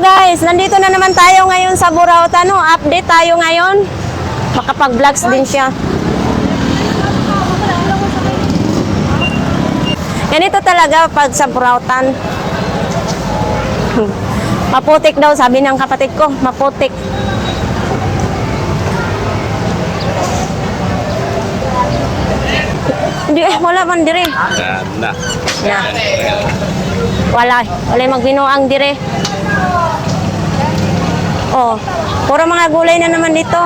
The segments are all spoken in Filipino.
guys, nandito na naman tayo ngayon sa Burautan. No? Update tayo ngayon. Makapag-vlogs din siya. Ganito talaga pag sa Burautan. Maputik daw, sabi ng kapatid ko. Maputik. Hindi, eh, wala man dire. Na. Na. Wala. Wala magbinuang dire. Oh, puro mga gulay na naman dito.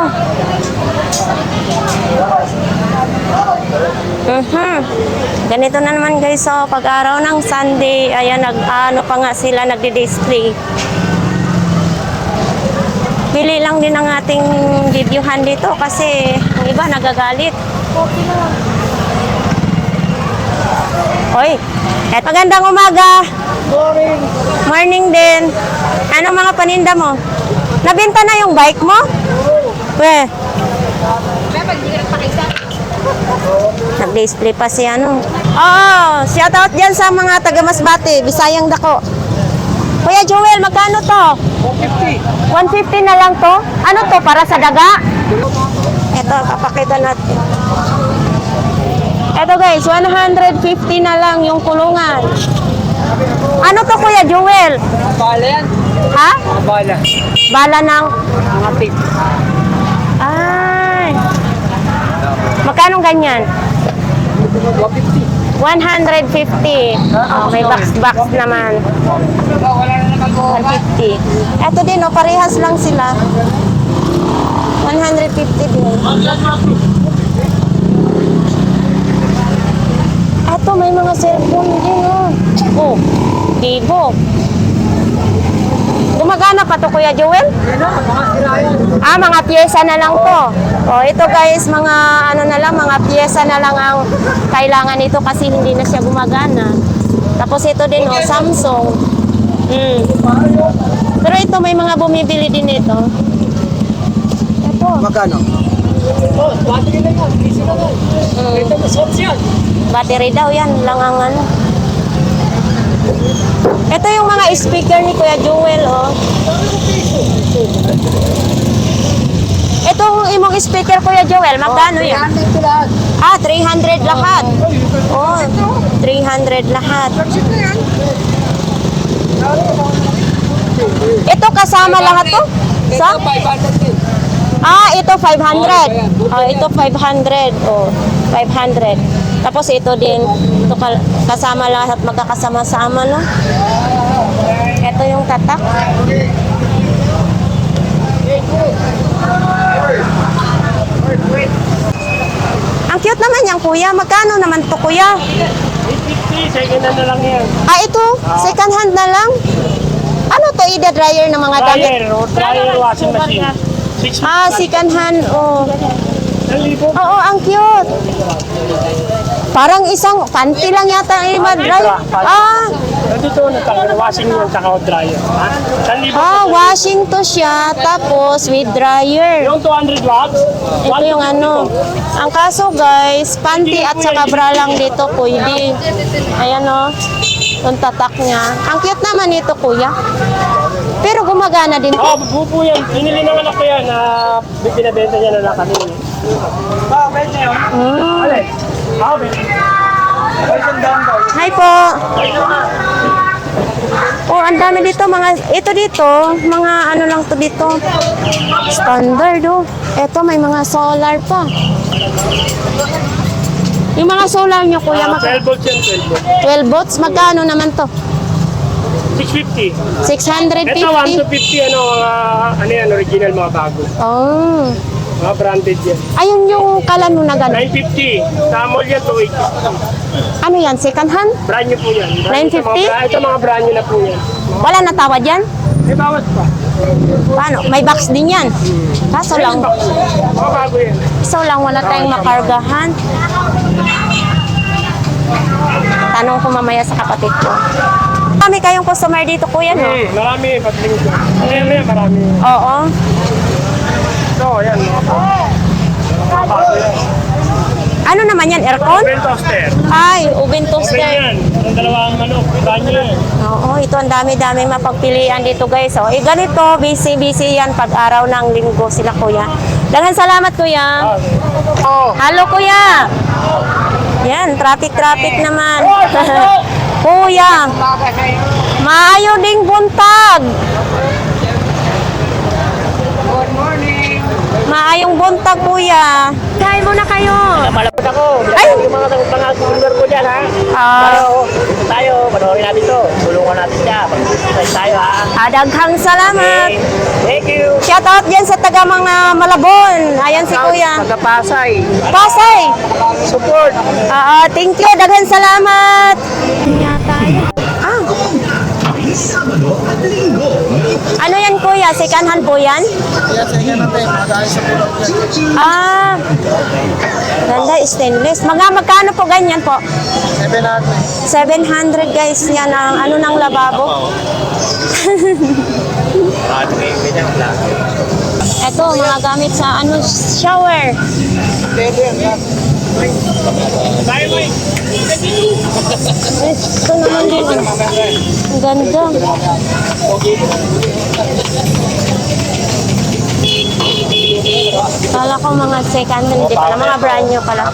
Mhm. Ganito na naman guys, so pag araw ng Sunday, ayan, nag, ano pa nga sila, nagdi-display. Pili lang din ang ating videohan dito kasi yung iba nagagalit. Hoy, kahit magandang umaga. Morning. Morning din. Ano mga paninda mo? Nabenta na yung bike mo? We. Nag-display pa si ano. Oo, shout out dyan sa mga taga Masbate, Bisayang Dako. Kuya Joel, magkano to? 150. 150 na lang to? Ano to, para sa daga? Ito, papakita natin. Ito guys, 150 na lang yung kulungan. Ano to Kuya Joel? Bala yan. Ha? Mga bala. Bala ng... Mga tip. Ay! Magkano ganyan? 150. 150. Oh, may box-box naman. wala na naman ko. 150. Ito din, oh, parehas lang sila. 150 din. Ito, may mga cellphone din, oh. Oh, Vivo. Gumagana pa to, Kuya Joel? Ah, mga pyesa na lang to. Oh, ito guys, mga ano na lang, mga pyesa na lang ang kailangan nito kasi hindi na siya gumagana. Tapos ito din, oh, Samsung. Mm. Pero ito, may mga bumibili din ito. Ito. Magkano? Oh, battery na yan. Easy na yan. Ito na yan. Battery daw, yan lang ang ano. Ito yung mga speaker ni Kuya Jewel, oh. Itong imong speaker, Kuya Joel, magkano yan? ito lahat. Ah, 300 lahat. Oh, 300 lahat. Ito kasama lahat to? Sa? 500 din. Ah, ito 500. Oh, ito 500. Oh, 500. Tapos ito din, ito ka- kasama lahat, magkakasama-sama, no? Ito yung tatak. Ang cute naman yan, kuya. Magkano naman to, kuya? 850, second hand na lang yan. Ah, ito, second hand na lang. Ano to, ida dryer ng mga damit? Dryer, o dryer washing machine. 650. Ah, second hand, oh. Oo, ang cute. Parang isang panty lang yata ang i-dry. Ah, Nandito na tayo, washing yun, saka o dryer. Ang libo. ah, washing to siya, tapos with dryer. Yung 200 watts, Ito yung ano. Ang kaso guys, panty at saka bra lang dito pwede. Ayan o. Yung tatak niya. Ang cute naman ito kuya. Pero gumagana din Oo, to. oh, buo yan. Binili ng anak ko yan na binibenta niya na lang kanina. Ah, pwede yun. Mm. Alin? Hi po. Oh, ang dami dito mga ito dito, mga ano lang to dito. Standard oh. Ito may mga solar pa. Yung mga solar nyo kuya, Ah, mag 12 volts yan, 12 volts. 12 volts, magkano naman to? 650. 650? Ito, 1 to 50, ano, mga, ano yan, original, mga bago. Oh. Mga branded yan. Ayun yung kalan mo na gano'n. 950. Sa mall yan, 280. Ano yan, second hand? Brand new po yan. Brand new sa 950? mga bra- Ito, mga brand new na po yan. Wala na tawad yan? May bawas pa. Paano? May box din yan. Kaso lang, Mga bago yan. kaso lang wala tayong makargahan. Tanong ko mamaya sa kapatid ko. Kami kayong customer dito, kuya, no? Hmm, marami, patiling ko. Yan, marami. Oo. Ito, yan. Mga bago yan. Ano naman yan? Aircon? Oven toaster. Ay, oven Oven toaster. yan. Ang dalawang manok. Kanya. Oo, ito ang dami-dami mapagpilian dito guys. Oh, eh ganito, busy-busy yan pag araw ng linggo sila kuya. Daghang salamat kuya. Oh. Halo kuya. Yan, traffic-traffic naman. kuya, maayo ding buntag. Good morning. Maayong buntag kuya. Kain muna kayo. Malapit ako. Ay! Yung mga mga member ko dyan ha. Ah. Tayo, dito tayo. Panoorin natin to. Tulungan natin siya. Pag-exercise tayo ha. Adaghang salamat. Okay. Thank you. Shout out dyan sa taga mga Malabon. Ayan si kuya. Tagapasay. Pasay. Support. Ah, ah, thank you. Daghan salamat. Ah. Ano yan kuya? Second hand po yan? Ah. Ganda, stainless. Mga magkano po ganyan po? 700 guys. Yan ang ano ng lababo. Ito, mga gamit sa ano shower. Tayo mo Ito naman din. Ang ganda. Kala ko mga second hand, hindi pala. Mga brand new pala.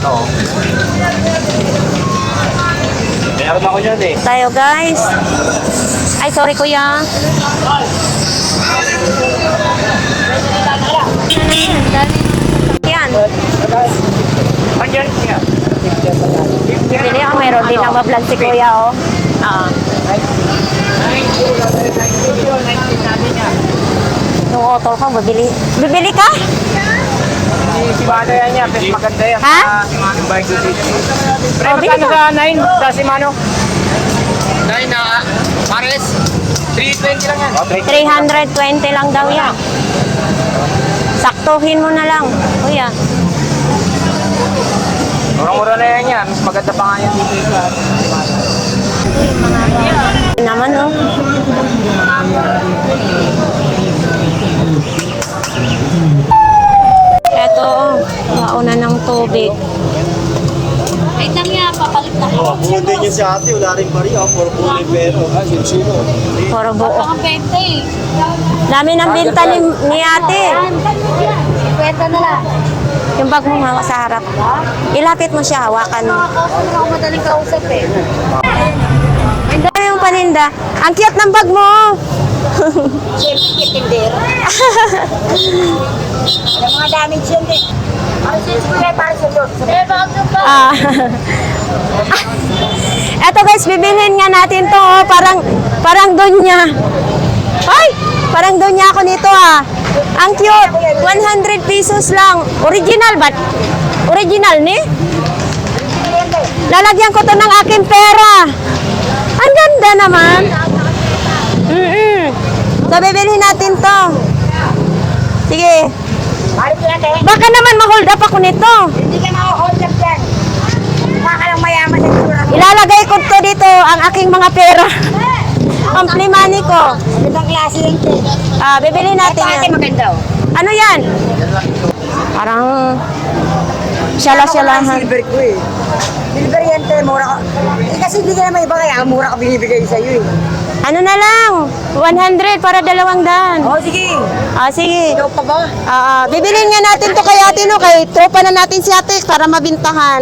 Meron ako dyan eh. Tayo guys. Ay, sorry kuya. Yan. Bili ako mayroon din ang mablog si kuya, oh. Ah. Yung auto ko, bibili. Bibili ka? Si Mano yan niya. Mas maganda yan. Ha? Ah, Si Mano bike ko dito. Pre, Oh, bili magkano ka. sa 9? Sa si Mano? 9 na. Pares. 320 lang yan. 320 lang daw yan. Saktuhin mo na lang, kuya. Murang-mura na yan yan. Mas maganda pa nga yan dito sa Naman, oh. Eto, oh. Mauna ng tubig. Ay, nangya, papalit na ako. Buti niya si ate, wala rin bariya, puro buhay pero. Ay, sino sino? Puro buo. Ang eh. Dami ng binta ni, ni ate. Kwenta na lang. Yung bag mo hawak sa harap. Ilapit mo siya, hawakan mo. Customer ako madaling kausap eh. Ang dami yung paninda. Ang cute ng bag mo. Siyempre, kitindero. Yung mga damage yun eh. Ang since ko na para sa Diyos. Eh, bakit yung? Ah. Eto guys, bibilhin nga natin to. Oh. Parang, parang doon niya. Ay! Parang doon niya ako nito ah. Ang cute. 100 pesos lang. Original ba? Original ni? Lalagyan ko to ng aking pera. Ang ganda naman. Mm-mm. So, bibilhin natin to. Sige. Baka naman ma-hold up ako nito. Hindi ka makahold up yan. Mayaman. Ilalagay ko to dito ang aking mga pera. Ang money ko. Magandang klase yan eh. Ah, bibili natin Ito ate yan. maganda oh. Ano yan? Parang syala-syalahan. Silver ko eh. Silver yan te, mura ka. Eh kasi hindi ka naman iba kaya ang mura ka binibigay sa'yo eh. Ano na lang? 100 para dalawang daan. Oh sige. Ah, sige. Ikaw pa ba? Ah, ah, bibilhin nga natin to kay ate no, kay tropa na natin si ate para mabintahan.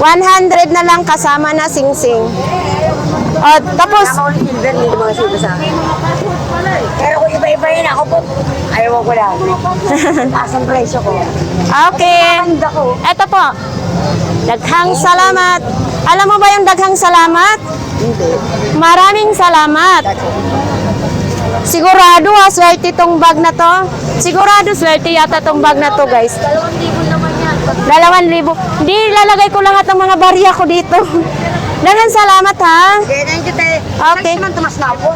100 na lang kasama na sing-sing. Oh, tapos, Ako ulit silver, hindi mga silver sa akin. Pero kung iba-iba yun ako po, ayaw ko lang. Taas ang presyo ko. okay. Handa ko. Eto po. Daghang salamat. Alam mo ba yung daghang salamat? Hindi. Maraming salamat. Sigurado ha, swerte tong bag na to. Sigurado swerte yata tong bag na to, guys. Dalawang libo naman yan. Dalawan libo. Hindi, lalagay ko lahat ng mga barya ko dito. Daghang salamat ha. Okay, thank you, te. Okay. Next tumas na ako.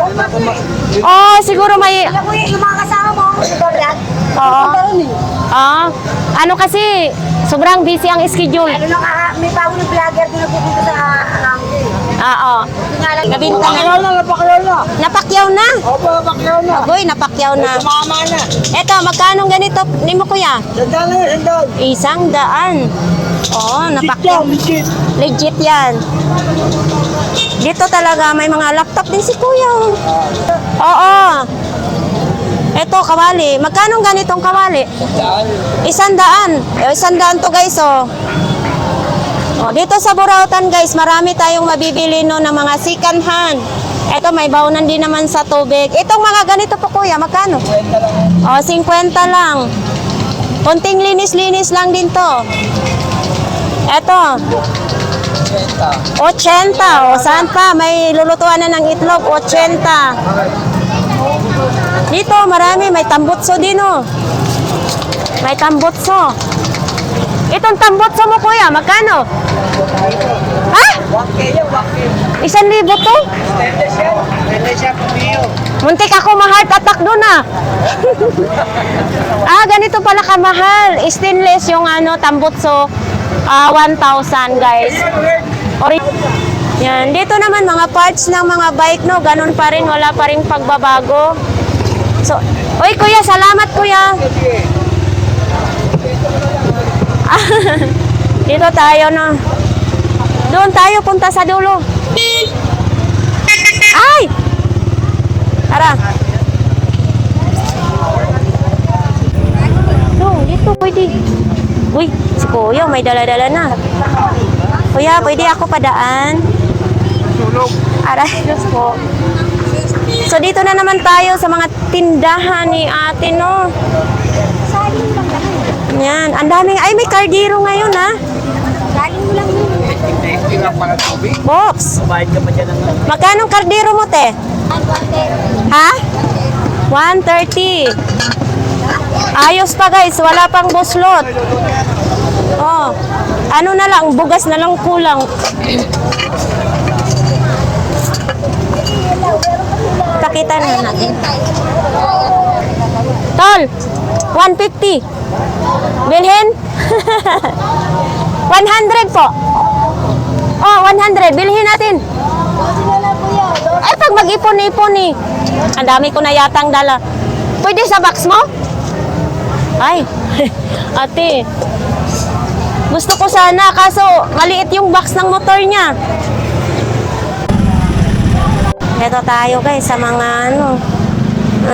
Oh, siguro may... Alam mo yun, yung mga kasama mo, si Dorian. Oo. Eh. Ah, ano kasi, sobrang busy ang schedule. Ano nung ah, may bago ng vlogger din nagpupunta sa Arangke. Ah, oh. Nga lang, Nabinta na. na, napakalaw na. Napakyaw na. Opo, napakalaw na. Agoy, napakyaw na. Mama na. Eto, magkano ganito? Ni mo kuya? Sandal na, sandal. Isang daan. Oo, Legit napak yan, legit. Legit yan. Dito talaga may mga laptop din si Kuya. Oo. Ito, kawali. Magkano ganitong kawali? Isang daan. Eh, Isang daan to guys, oh. Oh, dito sa Burautan guys, marami tayong mabibili no ng mga second hand. Ito may baunan din naman sa tubig. Itong mga ganito po kuya, magkano? Oh, 50 lang. Konting linis-linis lang din to. Ito. 80. O, saan pa? May lulutuan na ng itlog. 80. Dito, marami. May tambutso din, oh. May tambutso. Itong tambutso mo, kuya, magkano? Ha? Isang libo to? Muntik ako ma-heart attack doon ah. ah, ganito pala kamahal. Stainless yung ano, tambutso. Ah, 1,000 guys. Ori yan. Dito naman mga parts ng mga bike no, ganun pa rin, wala pa rin pagbabago. So, oy kuya, salamat kuya. Dito tayo no. Doon tayo punta sa dulo. Ay! Tara. Doon, dito pwede. Uy, si Kuya may dala-dala na. Kuya, pwede ako padaan? Aray, Diyos po. So dito na naman tayo sa mga tindahan ni ate, no? Yan, ang daming, ay may kardiro ngayon, ha? Box. Magkano kardiro mo, te? Ha? 130. Ayos pa guys, wala pang buslot. Oh. Ano na lang, bugas na lang kulang. Pakita na natin. Tol, 150. Bilhin? 100 po. Oh, 100. Bilhin natin. Ay, pag mag-ipon-ipon eh. Ang dami ko na yatang dala. Pwede sa box mo? Ay, ate. Gusto ko sana, kaso maliit yung box ng motor niya. Ito tayo guys sa mga ano,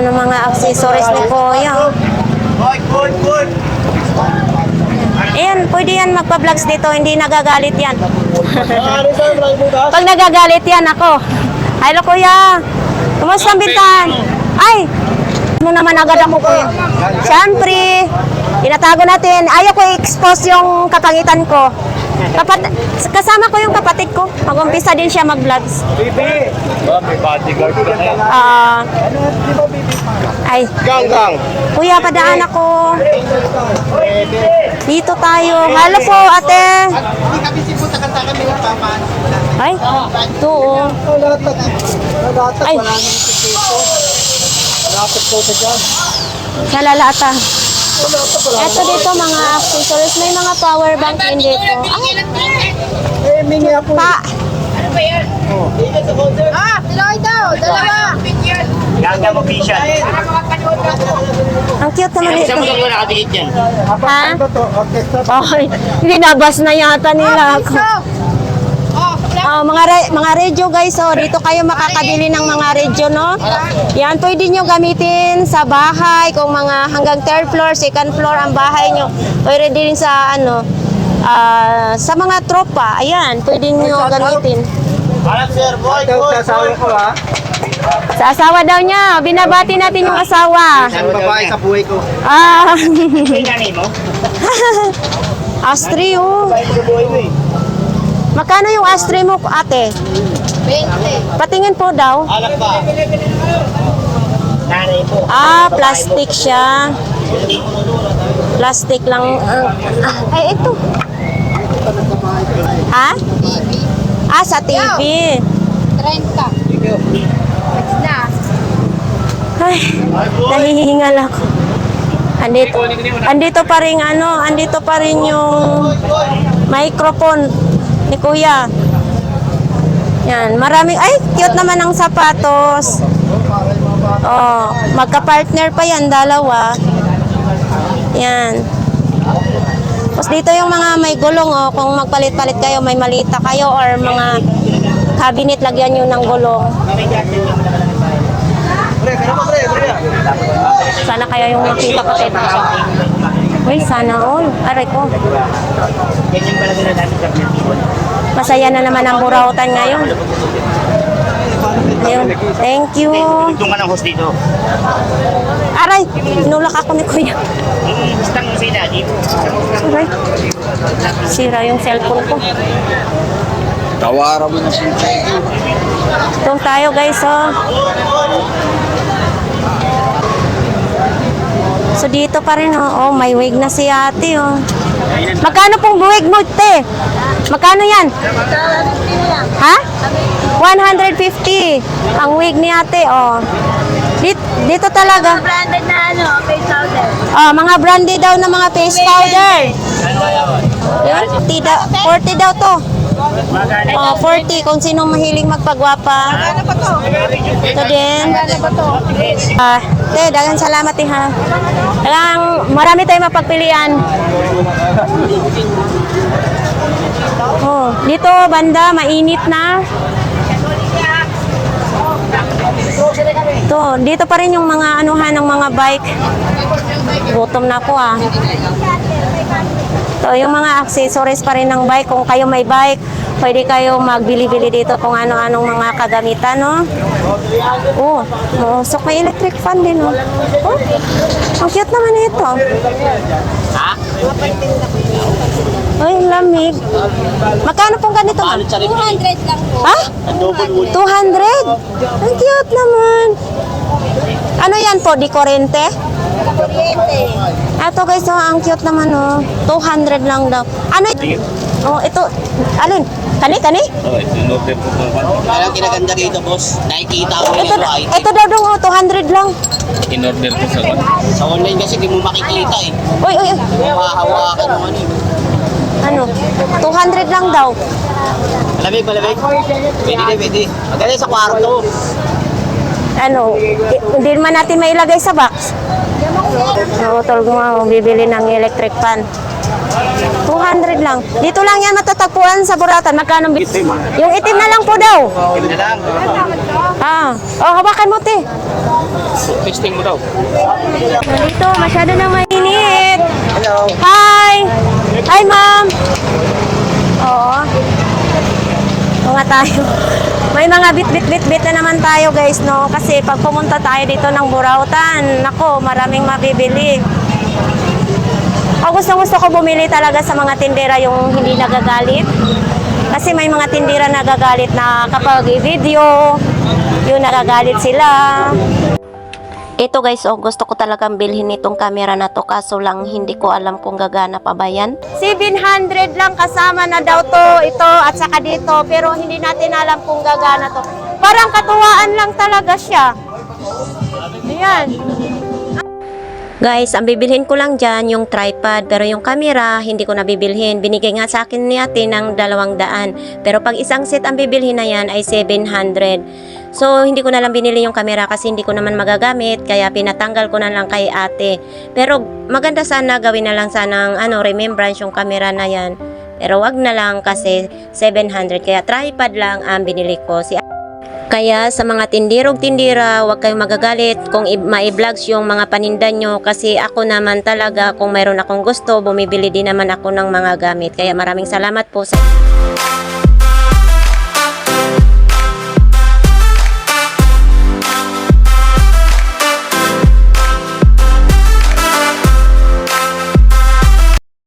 ano mga accessories ni Kuya. Ayan, pwede yan magpa-vlogs dito, hindi nagagalit yan. Pag nagagalit yan ako. Hello kuya. Kumusta ang bintan? Ay, mo naman agad ako kuya. Siyempre, tinatago natin. Ayaw ko i-expose yung kapangitan ko. Kapat kasama ko yung kapatid ko. Mag-umpisa din siya mag-vlogs. Bibi. Oh, may bodyguard ka na. Ah, ay, Gang, gang. kuya, padaan ako. Dito tayo. Hello po, ate. Ay, ito oh. Nalatag. Nalatag. Ay. Wala naman si Tito. Nalatag ko sa dyan. Nalalata. Nalatag Eto dito mga accessories, may mga power bank din dito. Ay, Eh, mingi ako. pa. Ganga mo, Bishan. Ang cute naman ito. mo nakadikit yan? Ha? Ano? Orchestra. Ay, binabas na yata nila ako. Oh, mga re- mga radio guys, oh, dito kayo makakabili ng mga radio, no? Yan, pwede nyo gamitin sa bahay, kung mga hanggang third floor, second floor ang bahay nyo. Pwede din sa, ano, ah, sa mga tropa, ayan, pwede nyo gamitin. Sa asawa daw niya, binabati natin yung asawa. Ang babae sa buhay ko. Ah? Astri, oh. Magkano yung Astri mo, ate? 20. Patingin po daw. Anak ba? Ah, plastic siya. Plastic lang. ah, ay, ito. Ha? Ah, sa TV. 30. Next na. Ay, nahihingal ako. Andito, andito pa rin ano, andito pa rin yung microphone ni Kuya. Yan, maraming, ay, cute naman ang sapatos. Oh, magka-partner pa yan, dalawa. Yan. Gusto dito yung mga may gulong oh, kung magpalit-palit kayo, may malita kayo or mga cabinet lagyan nyo ng gulong. Sana kaya yung makita ko tayo. Uy, sana all. Aray ko. Masaya na naman ang burautan ngayon. Ayun. Thank you. Doon ka ng host dito. Aray, tinulak ako ni Kuya. Stang mo si daddy. Aray. Sira yung cellphone ko. Tawaran mo na siya. Doon tayo guys, oh. So dito pa rin, oh. oh may wig na si ate, oh. Magkano pong wig mo, te? Magkano yan? Ha? 150. Ang wig ni ate, oh. Dito, dito talaga. Branded na ano, face powder. Oh, mga branded daw na mga face powder. Yan, 40 daw, 40 daw to. Oh, 40 kung sino mahilig magpagwapa. Ano pa to? Ito din. Ano pa to? Ah, te, dagan salamat eh ha. Kailangan marami tayong mapagpilian. Oh, dito banda mainit na. To, dito pa rin yung mga anuhan ng mga bike. Gutom na po ah. So, yung mga accessories pa rin ng bike, kung kayo may bike, pwede kayo magbili-bili dito kung ano-anong mga kagamitan, no? Oh, musok may electric fan din, no? Oh, ang cute naman ito. Ha? Ay, ang lamig. Magkano pong ganito, ma'am? 200 lang po. Ha? Ang double wood. 200? Ang cute naman. Ano yan po, di korente? Ito guys, oh, ang cute naman, oh. 200 lang daw. Ano ito? Oh, ito. Alin? Kani, kani? Oh, ito order ko po. Kaya kinaganda dito, boss. Nakikita ko Ito, yung ano, item. ito daw daw, oh, 200 lang. In order ko sa Sa online kasi di mo makikita eh. Uy, uy, uy. Mahahawakan mo ano eh. Ano? 200 lang daw. Malamig, malamig. Pwede na, pwede. Maganda sa kwarto. Ano? Hindi naman natin mailagay sa box. Oo, tol ko nga, bibili ng electric fan. 200 lang. Dito lang yan matatagpuan sa Buratan. Magkano? bi- Yung itim na lang po daw. Pwede na lang. Ah. Oh, hawakan mo, te. testing mo daw. Dito, masyado nang mainit. Hello. Hi! Hi, ma'am! Oo. Mga tayo. May mga bit-bit-bit-bit na naman tayo, guys, no? Kasi pag pumunta tayo dito ng Burautan, nako, maraming mabibili. Ako gusto gusto ko bumili talaga sa mga tindera yung hindi nagagalit. Kasi may mga tindera nagagalit na kapag i-video, yung nagagalit sila. Ito guys, oh, gusto ko talagang bilhin itong camera na to kaso lang hindi ko alam kung gagana pa ba yan. 700 lang kasama na daw to, ito at saka dito pero hindi natin alam kung gagana to. Parang katuwaan lang talaga siya. Ayan. Guys, ang bibilhin ko lang dyan yung tripod pero yung camera hindi ko nabibilhin. Binigay nga sa akin ni ate ng dalawang daan. Pero pag isang set ang bibilhin na yan ay 700. So, hindi ko na lang binili yung camera kasi hindi ko naman magagamit kaya pinatanggal ko na lang kay ate. Pero maganda sana gawin na lang sana ng ano, remembrance yung camera na yan. Pero wag na lang kasi 700 kaya tripod lang ang binili ko. Si kaya sa mga tindirog tindira, huwag kayong magagalit kung ma-vlogs yung mga paninda nyo kasi ako naman talaga kung mayroon akong gusto, bumibili din naman ako ng mga gamit. Kaya maraming salamat po sa